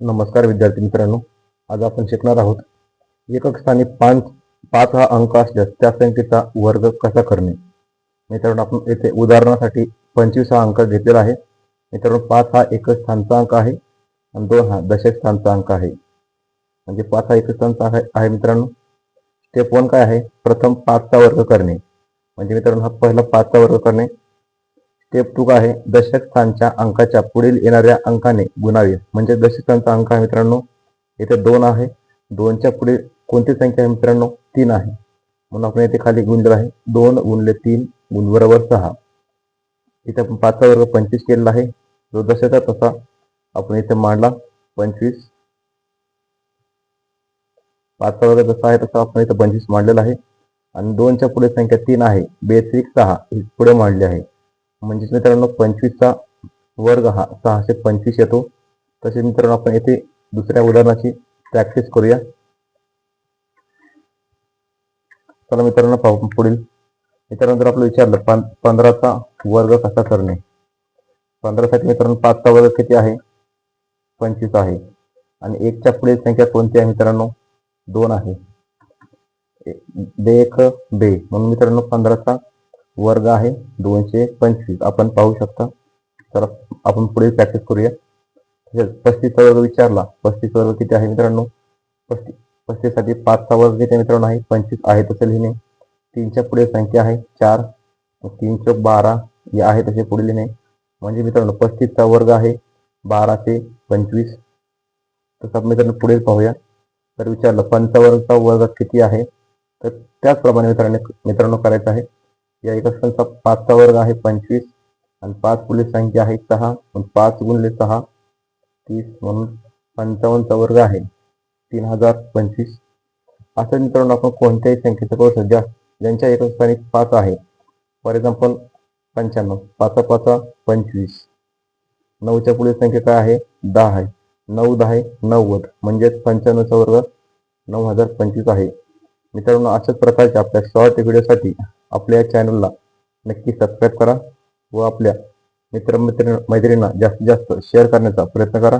नमस्कार विद्यार्थी मित्रांनो. आज आपण शिकणार आहोत एकक स्थानी पाच पाच हा अंक असल्यास त्या संख्येचा वर्ग कसा करणे? मित्रांनो आपण येथे उदाहरणासाठी पंचवीस हा अंक घेतलेला आहे. मित्रांनो पाच हा एकक स्थानचा अंक आहे आणि दोन हा दशक स्थानचा अंक आहे. म्हणजे पाच हा एकक स्थानचा आहे आहे मित्रांनो. स्टेप वन काय आहे? प्रथम पाचचा वर्ग करणे. म्हणजे मित्रांनो हा पहिला पाचचा वर्ग करणे. स्टेप टू आहे. दशक स्थानच्या अंकाच्या पुढील येणाऱ्या अंकाने गुणावे. म्हणजे दशक स्थानचा अंक आहे मित्रांनो इथे दोन आहे. दोनच्या पुढे कोणती संख्या आहे मित्रांनो? तीन आहे. म्हणून आपण इथे खाली गुणलेलं आहे. दोन गुणले तीन गुण बरोबर सहा. इथे आपण पाचचा वर्ग पंचवीस केलेला आहे. जो दशका तसा आपण इथे मांडला. पंचवीस. पाचचा वर्ग जसा आहे तसा आपण इथे पंचवीस मांडलेला आहे. आणि दोनच्या पुढे संख्या तीन आहे. बेसिक सहा. ही पुढे मांडली आहे. म्हणजेच मित्रांनो पंचवीसचा वर्ग हा सहाशे पंचवीस येतो. तसेच मित्रांनो आपण येथे दुसऱ्या उदाहरणाची प्रॅक्टिस करूया. चला मित्रांनो पाहू पुढील. मित्रांनो जर आपलं विचारलं पं पंधराचा वर्ग कसा करणे? पंधरासाठी मित्रांनो पाचचा वर्ग किती आहे? पंचवीस आहे. आणि एकच्या पुढील संख्या कोणती आहे मित्रांनो? दोन आहे. बे एक बे म्हणून मित्रांनो पंधराचा वर्ग आहे दोनशे पंचवीस आपण पाहू शकता. तर आपण पुढे प्रॅक्टिस करूया. तसेच पस्तीसचा वर्ग विचारला. पस्तीस वर्ग किती आहे मित्रांनो? पस्तीस पस्तीससाठी पाचचा वर्ग किती मित्रांनो? आहे पंचवीस. आहे तसे लिहिणे. तीनच्या पुढे संख्या आहे चार. तीन चौक बारा या आहे तसे पुढे लिहिणे. म्हणजे मित्रांनो पस्तीसचा वर्ग आहे बाराशे पंचवीस. तसं मित्रांनो पुढे पाहूया. तर विचारलं पंचावर्गचा वर्ग किती आहे? तर त्याचप्रमाणे मित्रांनो मित्रांनो करायचं आहे. या एका पाचचा वर्ग आहे पंचवीस आणि पाच पुढील संख्या आहे सहा. पण पाच गुणले सहा तीस. म्हणून पंचावन्नचा वर्ग आहे तीन हजार पंचवीस. असं मित्रांनो आपण कोणत्याही संख्येचा करू शकतो. ज्या ज्यांच्या एका स्थानी पाच आहे. फॉर एक्झाम्पल पंच्याण्णव. पाचा पाचा पंचवीस. नऊच्या पुढील संख्या काय आहे? दहा आहे. नऊ दहा आहे. नव्वद. म्हणजेच पंच्याण्णवचा वर्ग नऊ हजार पंचवीस आहे. मित्रांनो अशाच प्रकारच्या आपल्या शॉर्ट व्हिडिओसाठी आपल्या चॅनलला नक्की सबस्क्राईब करा व आपल्या मित्र मैत्रिणींना जास्तीत जास्त शेअर करण्याचा प्रयत्न करा.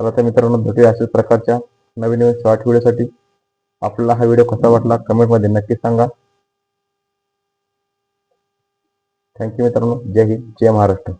तर मित्रांनो भेटूया अशाच प्रकारच्या नवीन नवीन शॉर्ट व्हिडिओसाठी आपल्याला हा व्हिडिओ कसा वाटला कमेंटमध्ये नक्की सांगा. थँक्यू मित्रांनो. जय हिंद जय महाराष्ट्र.